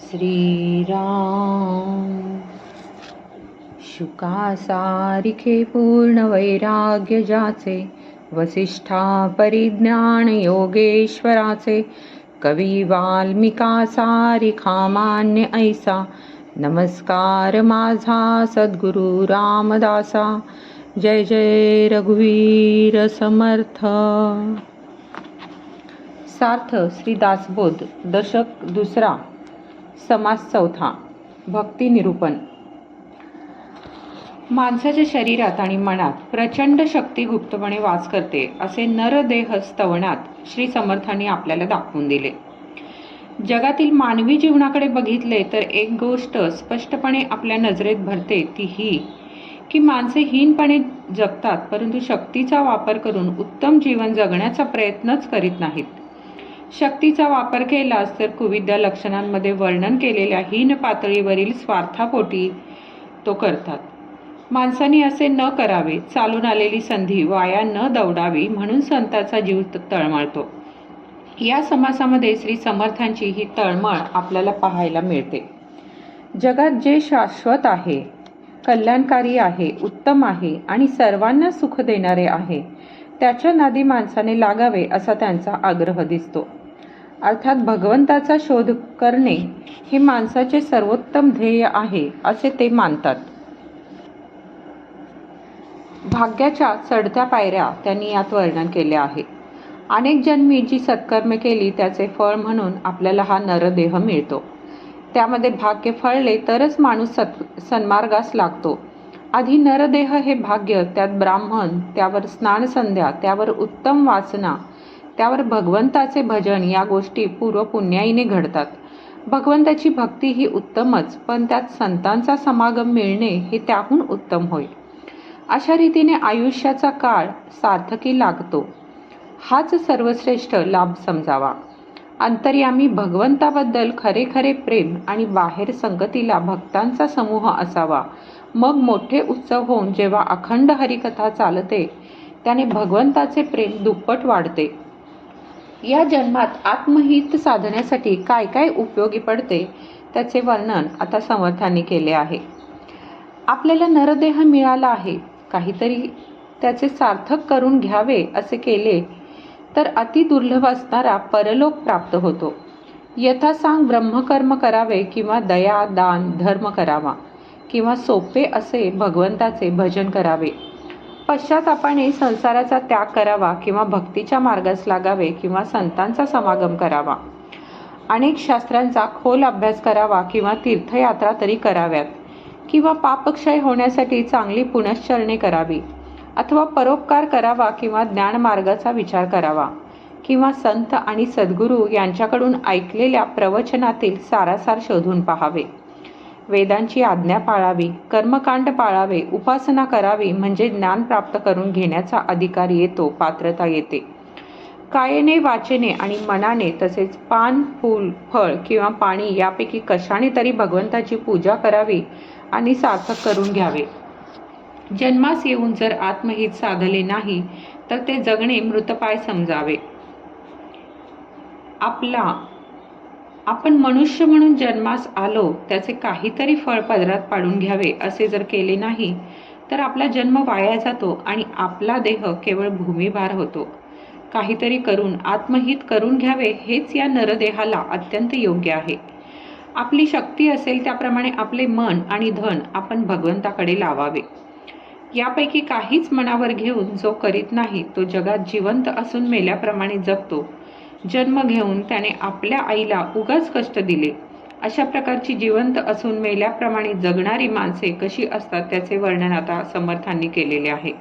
श्रीराम। शुकासारिखे पूर्ण वैराग्य जाचे वसिष्ठा परिज्ञान योगेश्वराचे कवी वाल्मिका सारिखा मान्य ऐसा नमस्कार माझा सद्गुरु रामदासा जय जय रघुवीर समर्थ। सार्थ श्री दासबोध दशक दुसरा। समास चौथा. भक्ती निरूपण. माणसाच्या शरीरात आणि मनात प्रचंड शक्ती गुप्तपणे वास करते असे नरदेह स्तवनात श्री समर्थांनी आपल्याला दाखवून दिले. जगातील मानवी जीवनाकडे बघितले तर एक गोष्ट स्पष्टपणे आपल्या नजरेत भरते ती ही की माणसे हीनपणे जगतात परंतु शक्तीचा वापर करून उत्तम जीवन जगण्याचा प्रयत्नच करीत नाहीत. शक्तीचा वापर केलास तर कुविद्या लक्षणांमध्ये वर्णन केलेल्या हीन पातळीवरील स्वार्थापोटी तो करतात. माणसाने असे न करावे चालून आलेली संधी वाया न दौडावी म्हणून संताचा जीव त- तळमळतो. या समासामध्ये श्री समर्थांची ही तळमळ आपल्याला पाहायला मिळते. जगात जे शाश्वत आहे कल्याणकारी आहे उत्तम आहे आणि सर्वांना सुख देणारे आहे त्याच्या नादी माणसाने लागावे असा त्यांचा आग्रह दिसतो. अर्थात भगवंताचा शोध करणे हे माणसाचे सर्वोत्तम ध्येय आहे असे ते मानतात. भाग्याच्या चढत्या पायऱ्या त्यांनी यात वर्णन केले आहे. अनेक जन्मी जी सत्कर्मे केली त्याचे फळ म्हणून आपल्याला हा नरदेह मिळतो. त्यामध्ये भाग्य फळले तरच माणूस सत् सन्मार्गास लागतो. आधी नरदेह हे भाग्य त्यात ब्राह्मण त्यावर स्नान संध्या त्यावर उत्तम वासना त्यावर भगवंताचे भजन या गोष्टी पूर्वपुण्याईने घडतात. भगवंताची भक्ती ही उत्तमच पण त्यात संतांचा समागम मिळणे हे त्याहून उत्तम होईल अशा रीतीने आयुष्याचा काळ सार्थकी लागतो. हाच सर्वश्रेष्ठ लाभ समजावा. अंतर्यामी भगवंताबद्दल खरे खरे प्रेम आणि बाहेर संगतीला भक्तांचा समूह असावा. मग मोठे उत्सव होऊन जेव्हा अखंड हरिकथा चालते त्याने भगवंताचे प्रेम दुप्पट वाढते. या जन्मात आत्महित साधण्यासाठी काय काय उपयोगी पडते त्याचे वर्णन आता समर्थांनी केले आहे. आपल्याला नरदेह मिळाला आहे काहीतरी त्याचे सार्थक करून घ्यावे असे केले तर अति दुर्लभ असणारा परलोक प्राप्त होतो. यथासांग ब्रह्मकर्म करावे किंवा दया दान धर्म करावा किंवा सोपे असे भगवंताचे भजन करावे. पश्चातापाने संसाराचा त्याग करावा किंवा भक्तीच्या मार्गास लागावे किंवा संतांचा समागम करावा. अनेक शास्त्रांचा खोल अभ्यास करावा किंवा तीर्थयात्रा तरी कराव्यात. किंवा पापक्षय होण्यासाठी चांगली पुनश्चरणे करावी. अथवा परोपकार करावा किंवा ज्ञानमार्गाचा विचार करावा. किंवा संत आणि सद्गुरू यांच्याकडून ऐकलेल्या प्रवचनातील सारासार शोधून पाहावे. वेदांची आज्ञा पाळावी कर्मकांड पाळावे उपासना करावी म्हणजे ज्ञान प्राप्त करून घेण्याचा अधिकार येतो पात्रता येते. कायेने वाचेने आणि मनाने तसेच पान फूल फळ किंवा पाणी यापैकी कशाने तरी भगवंताची पूजा करावी आणि सार्थक करून घ्यावे. जन्मास येऊन जर आत्महित साधले नाही तर ते जगणे मृतपाय समजावे. आपला आपण मनुष्य म्हणून जन्मास आलो त्याचे काहीतरी फळ पदरात पाडून घ्यावे असे जर केले नाही तर आपला जन्म वाया जातो आणि आपला देह केवळ भूमिभार होतो. काहीतरी करून आत्महित करून घ्यावे हेच या नरदेहाला अत्यंत योग्य आहे. आपली शक्ती असेल त्याप्रमाणे आपले मन आणि धन आपण भगवंताकडे लावावे. यापैकी काहीच मनावर घेऊन जो करीत नाही तो जगात जिवंत असून मेल्याप्रमाणे जगतो. जन्म घेऊन त्याने आपल्या आईला उगाच कष्ट दिले. अशा प्रकारची जिवंत असून मेल्याप्रमाणे जगणारी माणसे कशी असतात त्याचे वर्णन आता समर्थांनी केलेले आहे.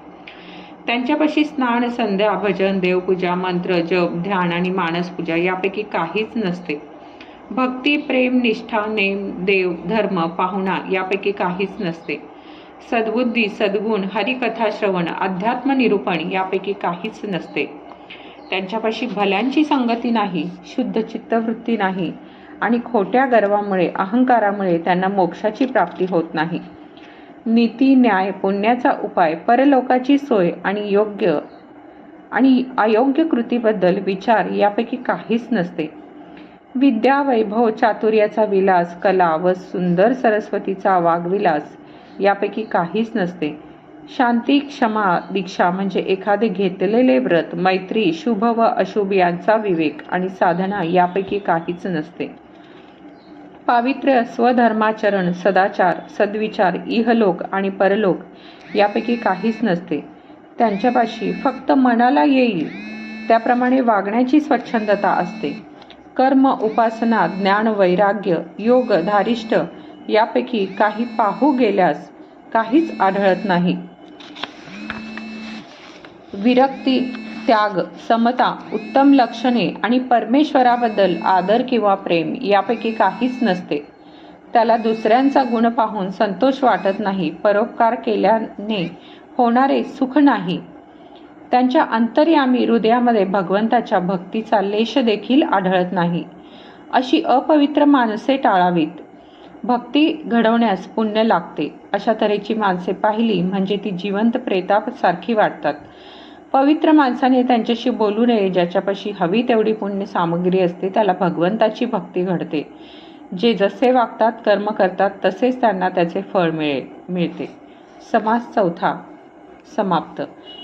त्यांच्यापाशी स्नान संध्या भजन देवपूजा मंत्र जप ध्यान आणि मानसपूजा यापैकी काहीच नसते. भक्ती प्रेम निष्ठा नेम देव धर्म पाहुणा यापैकी काहीच नसते. सद्बुद्धी सद्गुण हरिकथा श्रवण अध्यात्म निरूपण यापैकी काहीच नसते. त्यांच्यापाशी भल्यांची संगती नाही शुद्ध चित्तवृत्ती नाही आणि खोट्या गर्वामुळे अहंकारामुळे त्यांना मोक्षाची प्राप्ती होत नाही. नीती न्याय पुण्याचा उपाय परलोकाची सोय आणि योग्य आणि अयोग्य कृतीबद्दल विचार यापैकी काहीच नसते. विद्या वैभव चातुर्याचा विलास कला व सुंदर सरस्वतीचा वागविलास यापैकी काहीच नसते. शांती क्षमा दीक्षा म्हणजे एखादे घेतलेले व्रत मैत्री शुभ व अशुभ यांचा विवेक आणि साधना यापैकी काहीच नसते. पावित्र्य स्वधर्माचरण सदाचार सद्विचार इहलोक आणि परलोक यापैकी काहीच नसते. त्यांच्यापाशी फक्त मनाला येईल त्याप्रमाणे वागण्याची स्वच्छंदता असते. कर्म उपासना ज्ञान वैराग्य योग धारिष्ट यापैकी काही पाहू गेल्यास काहीच आढळत नाही. विरक्ती त्याग समता उत्तम लक्षणे आणि परमेश्वराबद्दल आदर किंवा प्रेम यापैकी काहीच नसते. त्याला दुसऱ्यांचा गुण पाहून संतोष वाटत नाही परोपकार केल्याने होणारे सुख नाही. त्यांच्या अंतर्यामी हृदयामध्ये भगवंताच्या भक्तीचा लेश देखील आढळत नाही. अशी अपवित्र माणसे टाळावीत. भक्ती घडवण्यास पुण्य लागते. अशा तऱ्हेची माणसे पाहिली म्हणजे ती जिवंत प्रेतासारखी वाटतात. पवित्र माणसाने त्यांच्याशी बोलू नये ज्याच्यापाशी हवी तेवढी पुण्य सामग्री असते त्याला भगवंताची भक्ती घडते. जे जसे वागतात कर्म करतात तसेच त्यांना त्याचे फळ मिळे मिळते. समास चौथा. समाप्त.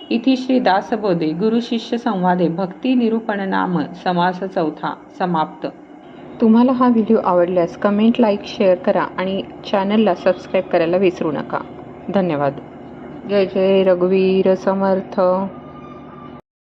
इथे श्री दासबोधे गुरु शिष्य संवादे भक्ती निरूपण नाम समास चौथा. समाप्त. तुम्हाला हा व्हिडिओ आवडल्यास कमेंट लाईक शेअर करा आणि चॅनलला सबस्क्राईब करायला विसरू नका. धन्यवाद. जय जय रघुवीर समर्थ.